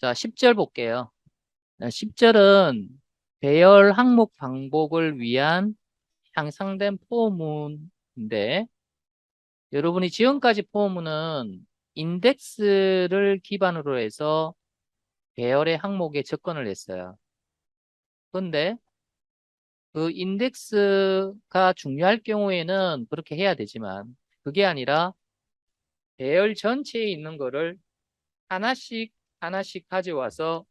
자, 10절 볼게요. 10절은 배열 항목 방법을 위한 향상된 포문인데 여러분이 지금까지 포문은 인덱스를 기반으로 해서 배열의 항목에 접근을 했어요. 그런데 그 인덱스가 중요할 경우에는 그렇게 해야 되지만 그게 아니라 배열 전체에 있는 거를 하나씩 하나씩 가져와서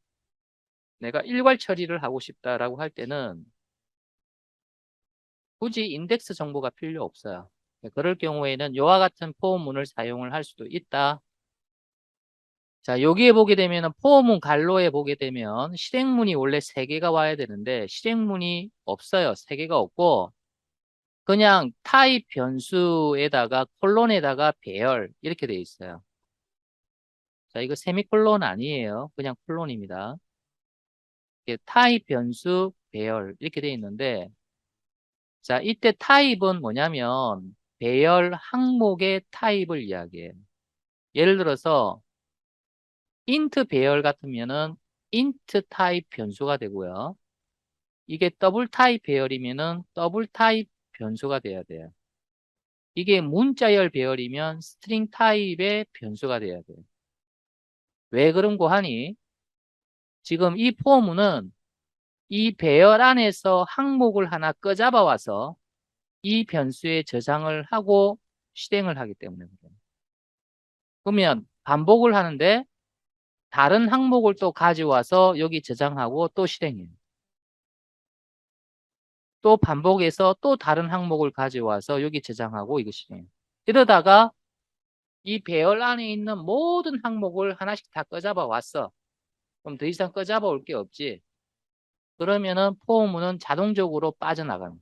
내가 일괄 처리를 하고 싶다라고 할 때는 굳이 인덱스 정보가 필요 없어요. 그럴 경우에는 이와 같은 포문을 사용을 할 수도 있다. 자, 여기에 보게 되면 포문 갈로에 보게 되면 실행문이 원래 3개가 와야 되는데 실행문이 없어요. 3개가 없고 그냥 타입 변수에다가 콜론에다가 배열 이렇게 돼 있어요. 자, 이거 세미콜론 아니에요. 그냥 콜론입니다. 타입 변수 배열 이렇게 돼 있는데 자, 이때 타입은 뭐냐면 배열 항목의 타입을 이야기해요. 예를 들어서 int 배열 같으면은 int 타입 변수가 되고요. 이게 더블 타입 배열이면은 더블 타입 변수가 돼야 돼요. 이게 문자열 배열이면 스트링 타입의 변수가 돼야 돼요. 왜 그런 거 하니? 지금 이 포문은 이 배열 안에서 항목을 하나 꺼잡아 와서 이 변수에 저장을 하고 실행을 하기 때문에. 그러면 반복을 하는데 다른 항목을 또 가져와서 여기 저장하고 또 실행해요. 또 반복해서 또 다른 항목을 가져와서 여기 저장하고 실행해요. 이러다가 이 배열 안에 있는 모든 항목을 하나씩 다 꺼잡아 왔어. 그럼 더 이상 꺼잡아 올 게 없지. 그러면은 포문은 자동적으로 빠져나가는 거예요.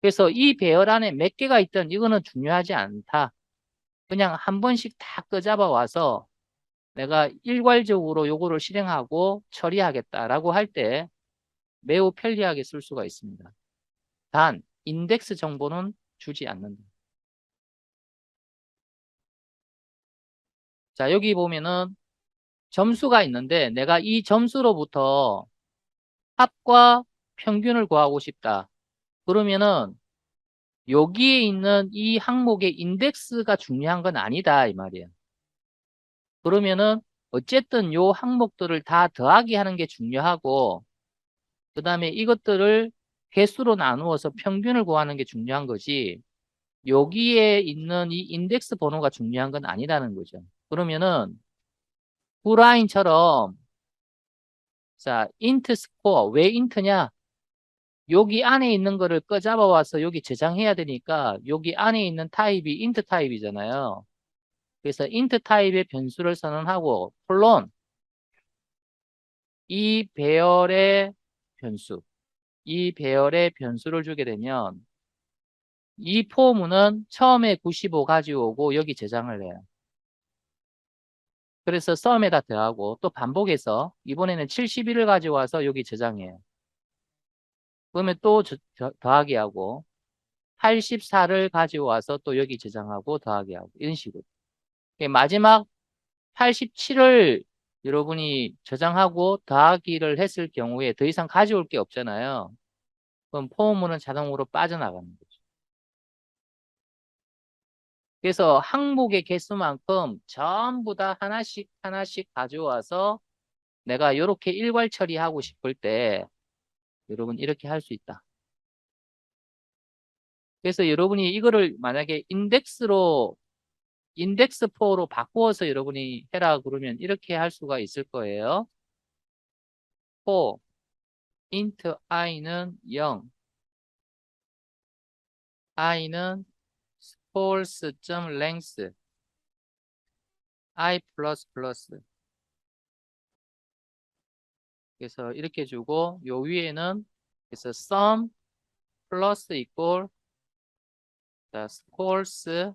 그래서 이 배열 안에 몇 개가 있든 이거는 중요하지 않다. 그냥 한 번씩 다 꺼잡아 와서 내가 일괄적으로 요거를 실행하고 처리하겠다라고 할 때 매우 편리하게 쓸 수가 있습니다. 단 인덱스 정보는 주지 않는다. 자, 여기 보면은 점수가 있는데 내가 이 점수로부터 합과 평균을 구하고 싶다. 그러면은 여기에 있는 이 항목의 인덱스가 중요한 건 아니다 이 말이에요. 그러면은 어쨌든 요 항목들을 다 더하기 하는 게 중요하고 그 다음에 이것들을 개수로 나누어서 평균을 구하는 게 중요한 거지 여기에 있는 이 인덱스 번호가 중요한 건 아니라는 거죠. 그러면은 후라인처럼 자 인트 스코어 왜 인트냐 여기 안에 있는 거를 꺼잡아 와서 여기 저장해야 되니까 여기 안에 있는 타입이 인트 타입이잖아요. 그래서 인트 타입의 변수를 선언하고 콜론 이 배열의 변수 이 배열의 변수를 주게 되면 이 포문은 처음에 95 가지고 오고 여기 저장을 해요. 그래서 썸에다 더하고 또 반복해서 이번에는 71을 가져와서 여기 저장해요. 그러면 또 저, 저, 더하기 하고 84를 가져와서 또 여기 저장하고 더하기 하고 이런 식으로 마지막 87을 여러분이 저장하고 더하기를 했을 경우에 더 이상 가져올 게 없잖아요. 그럼 포문은 자동으로 빠져나가는 거죠. 그래서 항목의 개수만큼 전부 다 하나씩 하나씩 가져와서 내가 이렇게 일괄 처리하고 싶을 때 여러분 이렇게 할 수 있다. 그래서 여러분이 이거를 만약에 인덱스로 인덱스 4로 바꾸어서 여러분이 해라 그러면 이렇게 할 수가 있을 거예요. 4 int i는 0 i는 false.length i 그래서 이렇게 주고 요 위에는 그래서 sum 플러스 equal 자, scores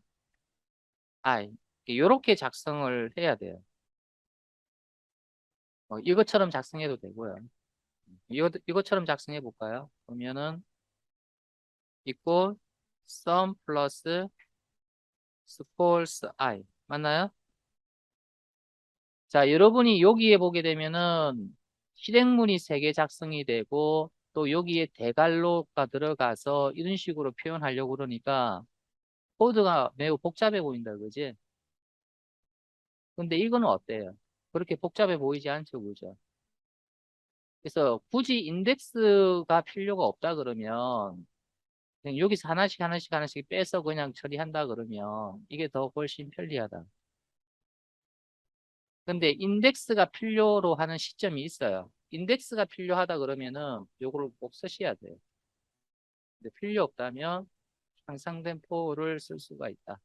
i 이렇게 작성을 해야 돼요. 어, 이것처럼 작성해도 되고요. 이거, 이것처럼 작성해 볼까요? 그러면은 equal sum scores i 맞나요? 자, 여러분이 여기에 보게 되면은 실행문이 세 개 작성이 되고 또 여기에 대괄호가 들어가서 이런 식으로 표현하려고 그러니까 코드가 매우 복잡해 보인다, 그지? 근데 이거는 어때요? 그렇게 복잡해 보이지 않죠, 그죠? 그래서 굳이 인덱스가 필요가 없다 그러면 여기서 하나씩 하나씩 하나씩 빼서 그냥 처리한다 그러면 이게 더 훨씬 편리하다. 근데 인덱스가 필요로 하는 시점이 있어요. 인덱스가 필요하다 그러면은 요거를 꼭 쓰셔야 돼요. 근데 필요 없다면 향상된 포를 쓸 수가 있다.